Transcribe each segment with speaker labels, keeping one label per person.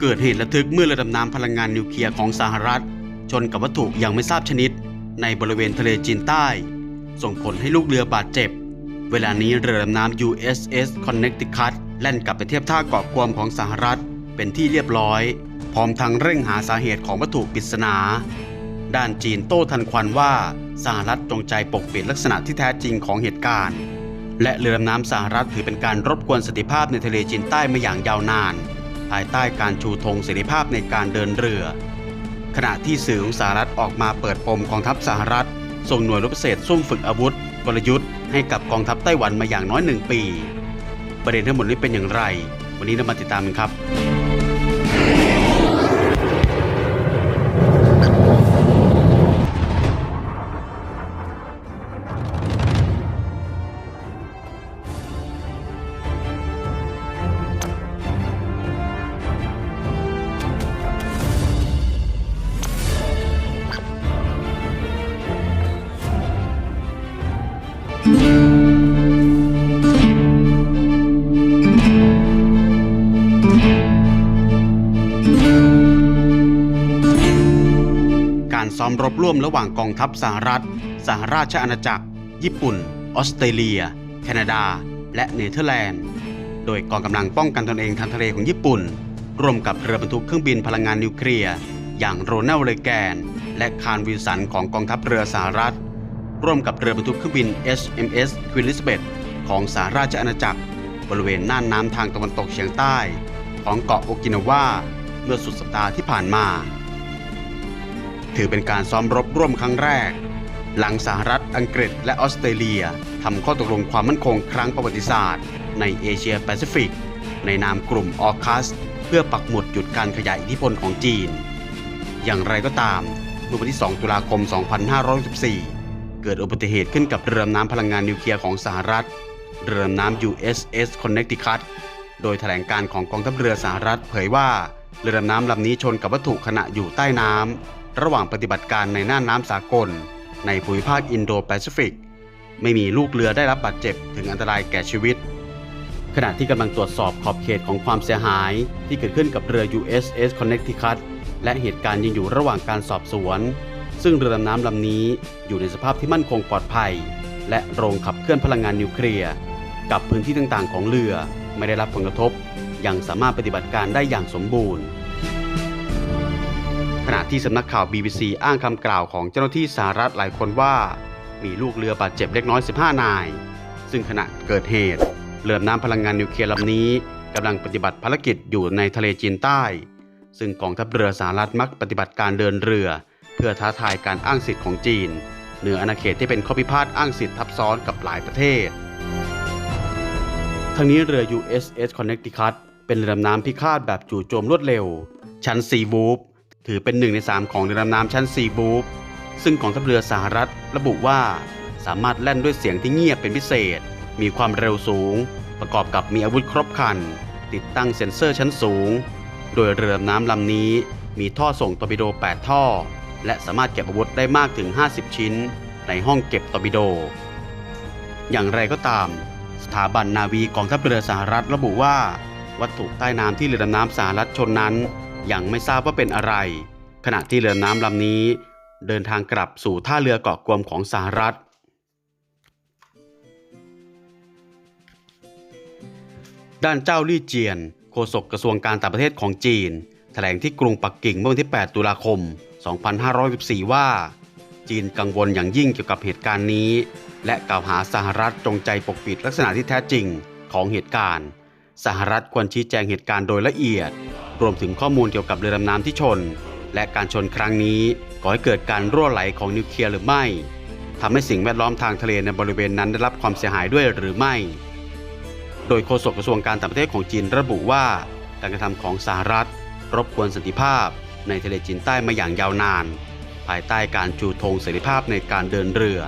Speaker 1: เกิดเหตุระทึกเมื่อเรือดำน้ำพลังงานนิวเคลียร์ของสหรัฐ ชนกับวัตถุยังไม่ทราบชนิด ในบริเวณทะเลจีนใต้ ส่งผลให้ลูกเรือบาดเจ็บ เวลานี้เรือดำน้ำ USS Connecticut แล่นกลับไปเทียบท่าเกาะกวมของสหรัฐ เป็นที่เรียบร้อย พร้อมทั้งเร่งหาสาเหตุของวัตถุปริศนา ด้านจีนโต้ทันควันว่าสหรัฐจงใจปกปิดลักษณะที่แท้จริงของเหตุการณ์ และเรือดำน้ำสหรัฐถือเป็นการรบกวนสติภาพในทะเลจีนใต้มาอย่างยาวนาน ภายใต้การชูธงเสรีภาพในการเดินเรือ ขณะที่สื่อของสหรัฐออกมาเปิดปมกองทัพสหรัฐ ส่งหน่วยรบพิเศษซุ่มฝึกอาวุธ กลยุทธ์ให้กับกองทัพไต้หวันมาอย่างน้อยหนึ่งปี ประเด็นทั้งหมดนี้เป็นอย่างไร วันนี้เรามาติดตามกันครับ ซ้อมรบร่วมระหว่างกองทัพสหรัฐ สหราชอาณาจักร ญี่ปุ่น ออสเตรเลีย แคนาดา และเนเธอร์แลนด์ โดยกองกำลังป้องกันตนเองทางทะเลของญี่ปุ่น ร่วมกับเรือบรรทุกเครื่องบินพลังงานนิวเคลียร์อย่างโรนัลเรแกน และคาร์วิลสันของกองทัพเรือสหรัฐ ร่วมกับเรือบรรทุกเครื่องบิน HMS Queen Elizabeth ของสหราชอาณาจักร บริเวณน่านน้ำทางตะวันตกเฉียงใต้ ของเกาะโอกินาวาเมื่อสุดสัปดาห์ที่ผ่านมา ถือเป็นการซ้อมรบร่วมครั้งแรก หลังสหรัฐอังกฤษและออสเตรเลียทำข้อตกลงความมั่นคงครั้งประวัติศาสตร์ ในเอเชียแปซิฟิก ในนามกลุ่มออคัส เพื่อปักหมุดหยุดการขยายอิทธิพลของจีน อย่างไรก็ตามเมื่อวันที่ 2 ตุลาคม 2564เกิดอุบัติเหตุขึ้นกับเรือดำน้ำพลังงานนิวเคลียร์ของสหรัฐ เรือดำน้ำ USS Connecticut โดยแถลงการของกองทัพเรือสหรัฐเผยว่าเรือดำน้ำลำนี้ชนกับวัตถุขณะอยู่ใต้น้ำ ระหว่างปฏิบัติการในน่านน้ำสากล ในภูมิภาคอินโดแปซิฟิก ไม่มีลูกเรือได้รับบาดเจ็บถึงอันตรายแก่ชีวิต ขณะที่กำลังตรวจสอบขอบเขตของความเสียหายที่เกิดขึ้นกับเรือ USS Connecticut และเหตุการณ์ยังอยู่ระหว่างการสอบสวน ซึ่งเรือดำน้ำลำนี้อยู่ในสภาพที่มั่นคงปลอดภัย และโรงขับเคลื่อนพลังงานนิวเคลียร์กับพื้นที่ต่างๆ ของเรือไม่ได้รับผลกระทบ ยังสามารถปฏิบัติการได้อย่างสมบูรณ์ ณะที่สำนักข่าว BBC อ้างคำกล่าวของเจ้าหน้าที่สหรัฐหลายคนว่า มีลูกเรือบาดเจ็บเล็กน้อย 15 นาย ซึ่งขณะเกิดเหตุ เรือดำน้ำพลังงานนิวเคลียร์ลำนี้กำลังปฏิบัติภารกิจอยู่ในทะเลจีนใต้ ซึ่งกองทัพเรือสหรัฐมักปฏิบัติการเดินเรือ เพื่อท้าทายการอ้างสิทธิ์ของจีน เหนืออาณาเขตที่เป็นข้อพิพาทอ้างสิทธิ์ทับซ้อนกับหลายประเทศ ทั้งนี้เรือ USS Connecticut เป็นเรือดำน้ำพิฆาตแบบจู่โจมรวดเร็ว ชั้นซีบูฟ ถือเป็นหนึ่งในสามของเรือดำน้ำชั้นซีบูฟซึ่งกองทัพเรือสหรัฐระบุว่า สามารถแล่นด้วยเสียงที่เงียบเป็นพิเศษ มีความเร็วสูง ประกอบกับมีอาวุธครบครัน ติดตั้งเซ็นเซอร์ชั้นสูง โดยเรือดำน้ำลำนี้มีท่อส่งตอร์ปิโด 8 ท่อ และสามารถเก็บอาวุธได้มากถึง 50 ชิ้น ในห้องเก็บตอร์ปิโด อย่างไรก็ตาม สถาบันนาวีกองทัพเรือสหรัฐระบุว่า วัตถุใต้น้ำที่เรือดำน้ำสหรัฐชนนั้น ยังไม่ทราบว่าเป็นอะไร ขณะที่เรือน้ำลำนี้ เดินทางกลับสู่ท่าเรือเกาะกวมของสหรัฐ ด้านเจ้าลี่เจียน โฆษกกระทรวงการต่างประเทศของจีน แถลงที่กรุงปักกิ่งเมื่อวันที่ 8 ตุลาคม 2514 ว่า จีนกังวลอย่างยิ่งเกี่ยวกับเหตุการณ์นี้ และกล่าวหาสหรัฐจงใจปกปิดลักษณะที่แท้จริงของเหตุการณ์ สหรัฐควรชี้แจงเหตุการณ์โดยละเอียด รวมถึงข้อมูลเกี่ยวกับเรือดำน้ำที่ชน และการชนครั้งนี้ก่อให้เกิดการรั่วไหลของนิวเคลียร์หรือไม่ทำให้สิ่งแวดล้อมทางทะเลในบริเวณนั้นได้รับความเสียหายด้วยหรือไม่ โดยโฆษกกระทรวงการต่างประเทศของจีนระบุว่า การกระทำของสหรัฐ รบกวนสันติภาพ ในทะเลจีนใต้มาอย่างยาวนาน ภายใต้การชูธงเสรีภาพในการเดินเรือ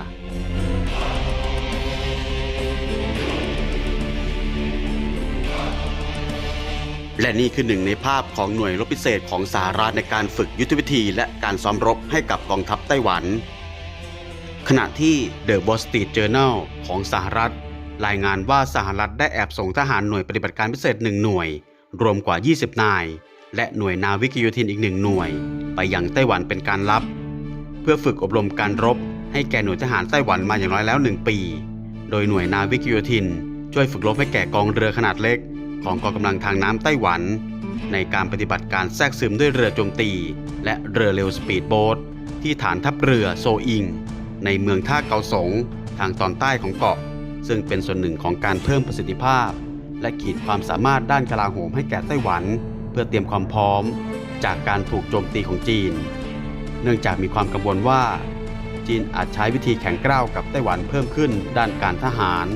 Speaker 1: และนี่คือหนึ่งในภาพของหน่วยรบพิเศษของสหรัฐในการฝึกยุทธวิธีและการซ้อมรบให้กับกองทัพไต้หวัน ขณะที่ The Wall Street Journal ของสหรัฐ รายงานว่าสหรัฐได้แอบส่งทหารหน่วยปฏิบัติการพิเศษหนึ่งหน่วย รวมกว่า 20 นาย และหน่วยนาวิกโยธินอีกหนึ่งหน่วย ไปยังไต้หวันเป็นการลับ เพื่อฝึกอบรมการรบ ให้แก่หน่วยทหารไต้หวันมาอย่างน้อยแล้ว 1 ปี โดยหน่วยนาวิกโยธิน ช่วยฝึกรบให้แก่กองเรือขนาดเล็ก ของกองกำลังทางน้ำไต้หวัน ในการปฏิบัติการแทรกซึมด้วยเรือโจมตี และเรือเร็วสปีดโบ๊ทที่ฐานทัพเรือโซอิง ในเมืองท่าเกาสงทางตอนใต้ของเกาะ ซึ่งเป็นส่วนหนึ่งของการเพิ่มประสิทธิภาพ และขีดความสามารถด้านกลาโหมให้แก่ไต้หวัน เพื่อเตรียมความพร้อม จากการถูกโจมตีของจีน เนื่องจากมีความกังวลว่า จีนอาจใช้วิธีแข็งกร้าวกับไต้หวันเพิ่มขึ้นด้านการทหาร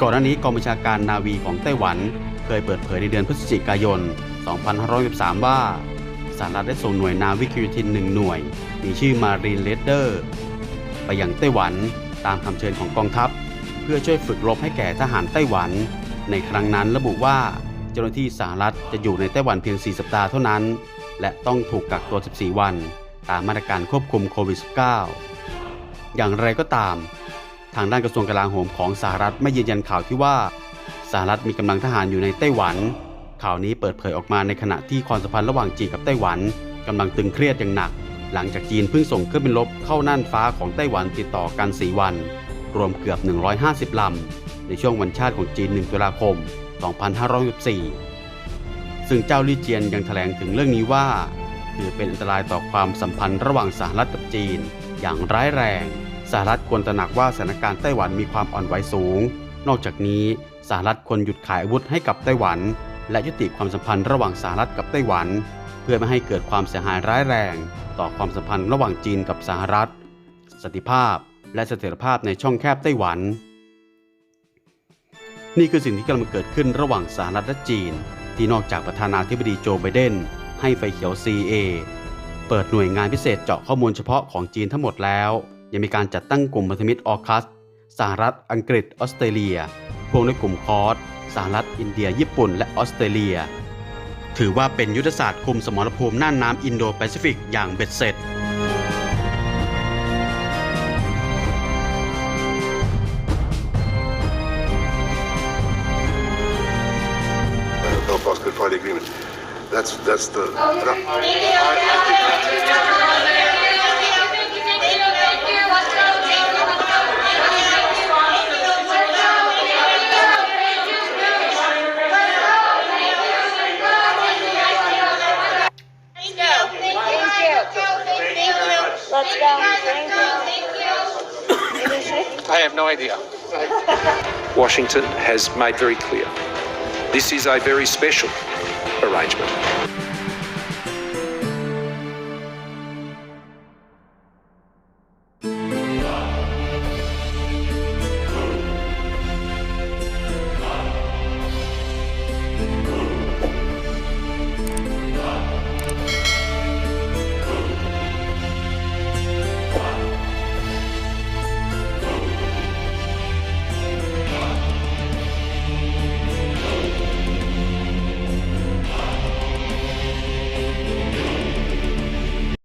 Speaker 1: ก่อนหน้านี้กองบัญชาการนาวีของไต้หวัน เคยเปิดเผยในเดือนพฤศจิกายน 2513 ว่าสหรัฐได้ส่งหน่วยนาวิกโยธินหนึ่งหน่วย มีชื่อ Marine Leader ไปยังไต้หวันตามคำเชิญของกองทัพ เพื่อช่วยฝึกรบให้แก่ทหารไต้หวัน ในครั้งนั้นระบุว่าเจ้าหน้าที่สหรัฐจะอยู่ในไต้หวันเพียง 4 สัปดาห์เท่านั้น และต้องถูกกักตัว 14 วัน ตามมาตรการควบคุมโควิด -19 อย่างไรก็ตาม ทางด้านกระทรวงกลาโหมของสหรัฐไม่ยืนยันข่าวที่ว่าสหรัฐมีกำลังทหารอยู่ในไต้หวัน ข่าวนี้เปิดเผยออกมาในขณะที่ความสัมพันธ์ระหว่างจีนกับไต้หวันกำลังตึงเครียดอย่างหนัก หลังจากจีนเพิ่งส่งเครื่องบินรบเข้าน่านฟ้าของไต้หวันติดต่อกัน 4 วัน รวมเกือบ 150 ลำ ในช่วงวันชาติของจีน 1 ตุลาคม 2564ซึ่งเจ้าลี่เจียนยังแถลงถึงเรื่องนี้ว่าถือเป็นอันตรายต่อความสัมพันธ์ระหว่างสหรัฐกับจีน อย่างร้ายแรง หรัฐควรตระหนักว่าสถานการณ์ไต้หวันมีความอ่อนไหวสูง นอกจากนี้สหรัฐควรหยุดขายอาวุธให้กับไต้หวัน และยุติความสัมพันธ์ระหว่างสหรัฐกับไต้หวัน เพื่อไม่ให้เกิดความเสียหายร้ายแรง ต่อความสัมพันธ์ระหว่างจีนกับสหรัฐสันติภาพและเสถียรภาพในช่องแคบไต้หวัน นี่คือสิ่งที่กำลังเกิดขึ้นระหว่างสหรัฐและจีน ที่นอกจากประธานาธิบดีโจไบเดนให้ไฟเขียว CA เปิดหน่วยงานพิเศษเจาะข้อมูลเฉพาะของจีนทั้งหมดแล้ว ยังมีการจัดตั้งกลุ่มพันธมิตรออคัสสหรัฐอังกฤษออสเตรเลียพ่วงด้วยกลุ่มคอร์สสหรัฐอินเดีย ญี่ปุ่น และออสเตรเลีย ถือว่าเป็นยุทธศาสตร์คุมสมรภูมิน่านน้ำอินโดแปซิฟิกอย่างเบ็ดเสร็จ
Speaker 2: uh, Belfast Good Friday Agreement. That's that's the.
Speaker 3: Have no idea. Washington has made very clear this is a very special arrangement.